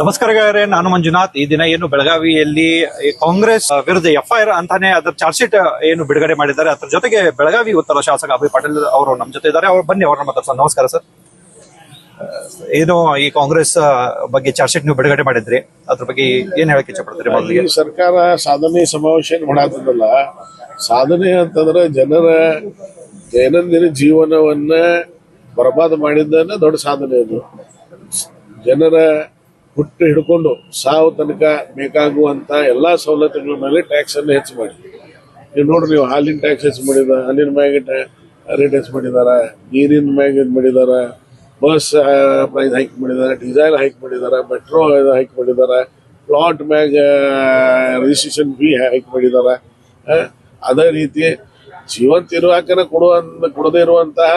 ನಮಸ್ಕಾರ ನಾನು ಮಂಜುನಾಥ್. ಈ ದಿನ ಏನು ಬೆಳಗಾವಿಯಲ್ಲಿ ಕಾಂಗ್ರೆಸ್ ವಿರುದ್ಧ ಎಫ್ಐಆರ್ ಅಂತಾನೆ ಅದರ ಚಾರ್ಜ್ ಶೀಟ್ ಏನು ಬಿಡುಗಡೆ ಮಾಡಿದ್ದಾರೆ. ಅದ್ರ ಜೊತೆಗೆ ಬೆಳಗಾವಿ ಉತ್ತರ ಶಾಸಕ ಅಭಯ್ ಪಾಟೀಲ್ ಅವರು ನಮ್ಮ ಜೊತೆ ಇದ್ದಾರೆ. ಅವ್ರು ಬನ್ನಿ, ಅವ್ರನ್ನ ಮಾತಾಡ್ಸೋಣ. ನಮಸ್ಕಾರ ಸರ್. ಏನು ಈ ಕಾಂಗ್ರೆಸ್ ಬಗ್ಗೆ ಚಾರ್ಜ್ ಶೀಟ್ ನೀವು ಬಿಡುಗಡೆ ಮಾಡಿದ್ರಿ? ಅದ್ರ ಬಗ್ಗೆ ಏನ್ ಹೇಳಕ್ ಇಚ್ಛೆ ಪಡ್ತೀರಿ ಮೊದಲಿಗೆ ಸರ್ಕಾರ ಸಾಧನೆ ಸಮಾವೇಶ ಏನ್ ಮಾಡಾತದಲ್ಲ ಸಾಧನೆ ಅಂತಂದ್ರೆ ಜನರ ದೈನಂದಿನ ಜೀವನವನ್ನ ಬರಬಾದ ಮಾಡಿದ್ದನ್ನ ದೊಡ್ಡ ಸಾಧನೆ ಅದು. ಜನರ ಹುಟ್ಟು ಹಿಡ್ಕೊಂಡು ಸಾವು ತನಕ ಬೇಕಾಗುವಂತ ಎಲ್ಲಾ ಸವಲತ್ತುಗಳ ಮೇಲೆ ಟ್ಯಾಕ್ಸ್ ಅನ್ನು ಹೆಚ್ಚು ಮಾಡಿ. ನೀವು ನೋಡ್ರಿ ನೀವು ಹಾಲಿನ ಟ್ಯಾಕ್ಸ್ ಹೆಚ್ಚು ಮಾಡಿದ ಹಾಲಿನ ಮ್ಯಾಗ ರೇಟ್ ಹೆಚ್ಚು ಮಾಡಿದಾರ, ನೀರಿನ ಮ್ಯಾಗ ಇದು ಮಾಡಿದಾರ ಬಸ್ ಪ್ರೈಸ್ ಹೈಕ್ ಮಾಡಿದಾರೆ ಡೀಸೆಲ್ ಹೈಕ್ ಮಾಡಿದಾರ ಮೆಟ್ರೋ ಹೈಕ್ ಮಾಡಿದಾರ ಪ್ಲಾಟ್ ಮ್ಯಾಗ ರಿಜಿಸ್ಟ್ರೇಷನ್ ಫೀ ಹೈಕ್ ಮಾಡಿದಾರ ಅದೇ ರೀತಿ ಜೀವಂತ ಇರುವಾಕನ ಕೊಡುವ ಕೊಡದೇ ಇರುವಂತಹ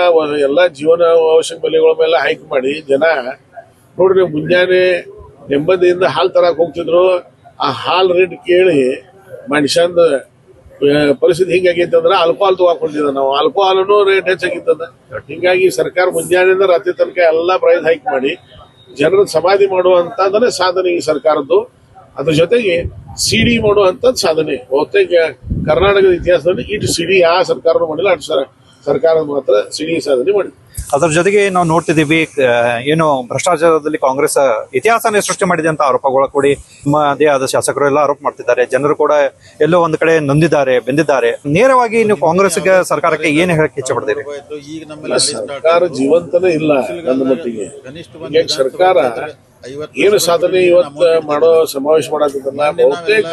ಎಲ್ಲಾ ಜೀವನ ಅವಶ್ಯಕ ಬೆಲೆಗಳ ಮೇಲೆ ಹೈಕ್ ಮಾಡಿ ಜನ. ನೋಡ್ರಿ ಮುಂಜಾನೆ ನೆಮ್ಮದಿಯಿಂದ ಹಾಲು ತರಕ್ಕೆ ಹೋಗ್ತಿದ್ರು. ಆ ಹಾಲು ರೇಟ್ ಕೇಳಿ ಮನುಷ್ಯಂದ ಆ, ಪರಿಸ್ಥಿತಿ ಹಿಂಗಾಗೈತೆ ಅಂದ್ರೆ ಆಲ್ಕೋಹಾಲ್ ತಗೊಂಡಿದ್ದ ನಾವು. ಆಲ್ಕೋಹಾಲ್ನು ರೇಟ್ ಹೆಚ್ಚಾಗಿತ್ತದ ಹಿಂಗಾಗಿ ಸರ್ಕಾರ ಮುಂಜಾನೆಯಿಂದ ರಾತ್ರಿ ತನಕ ಎಲ್ಲಾ ಪ್ರೈಸ್ ಹೈಕ್ ಮಾಡಿ ಜನರ ಸಮಾಧಿ ಮಾಡುವಂತಂದ್ರೆ ಸಾಧನೆ ಈ ಸರ್ಕಾರದ್ದು. ಅದ್ರ ಜೊತೆಗೆ ಸಿಡಿ ಮಾಡುವಂತ ಸಾಧನೆ. ಬಹುತೇಕ ಕರ್ನಾಟಕದ ಇತಿಹಾಸದಲ್ಲಿ ಇಟ್ಟು ಸಿಡಿ ಯಾವ ಸರ್ಕಾರನೂ ಮಾಡಿಲ್ಲ ಅಷ್ಟು ಸರ್ ಸರ್ಕಾರ ಮಾತ್ರ ಸಿಡಿ ಸಾಧನೆ ಮಾಡಿದೆ ಅದ್ರ ಜೊತೆಗೆ ನಾವು ನೋಡ್ತಿದೀವಿ ಆ, ಏನು ಭ್ರಷ್ಟಾಚಾರದಲ್ಲಿ ಕಾಂಗ್ರೆಸ್ ಇತಿಹಾಸನೇ ಸೃಷ್ಟಿ ಮಾಡಿದೆ ಅಂತ ಆರೋಪಗಳು ಕೂಡಿ ತಮ್ಮದೇ ಆದ ಶಾಸಕರು ಎಲ್ಲ ಆರೋಪ ಮಾಡ್ತಿದ್ದಾರೆ. ಜನರು ಕೂಡ ಎಲ್ಲೋ ಒಂದ್ ಕಡೆ ನೊಂದಿದ್ದಾರೆ ಬೆಂದಿದ್ದಾರೆ. ನೇರವಾಗಿ ನೀವು ಕಾಂಗ್ರೆಸ್ಗೆ ಸರ್ಕಾರಕ್ಕೆ ಏನ್ ಹೇಳಕ್ಕೆ ಇಚ್ಛೆ ಪಡ್ತೀರಿ? ಜೀವಂತನೇ ಇಲ್ಲ ಸರ್ಕಾರ ಏನು ಸಾಧನೆ ಇವತ್ತ ಮಾಡೋ ಸಮಾವೇಶ ಮಾಡತ್ತಿದ್ದಲ್ಲ ಬಹುತೇಕ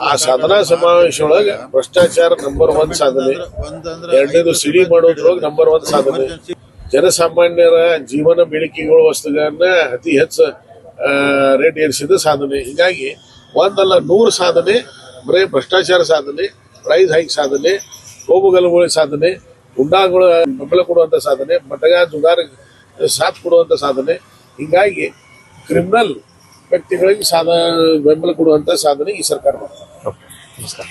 ಆ ಸಾಧನಾ ಸಮಾವೇಶ ಒಳಗ ಭ್ರಷ್ಟಾಚಾರ ನಂಬರ್ ಒನ್ ಸಾಧನೆ. ಎರಡನೇದು ಸಿಡಿ ಮಾಡೋದ್ರೊಳಗೆ ನಂಬರ್ ಒನ್ ಸಾಧನೆ. ಜನಸಾಮಾನ್ಯರ ಜೀವನ ಬೇಡಿಕೆಗಳ ವಸ್ತುಗಳನ್ನ ಅತಿ ಹೆಚ್ಚು ರೇಟ್ ಏರಿಸಿದ ಸಾಧನೆ. ಹೀಗಾಗಿ ಒಂದಲ್ಲ ನೂರು ಸಾಧನೆ, ಬರೀ ಭ್ರಷ್ಟಾಚಾರ ಸಾಧನೆ ಪ್ರೈಸ್ ಹೈಕ್ ಸಾಧನೆ ಕೋಮುಗಲುಗಳ ಸಾಧನೆ, ಗುಂಡಾಗಳ ಬೆಂಬಲ ಕೊಡುವಂತ ಸಾಧನೆ ಮಟಗ ಜುಗಾರ ಸಾಥ್ ಕೊಡುವಂತ ಸಾಧನೆ. ಹೀಗಾಗಿ ಕ್ರಿಮಿನಲ್ ವ್ಯಕ್ತಿಗಳಿಗೆ ಸಾಧ, ಬೆಂಬಲ ಕೊಡುವಂತ ಸಾಧನೆ ಈ ಸರ್ಕಾರ ಮಾಡ್ತಾರೆ ನಮಸ್ಕಾರ.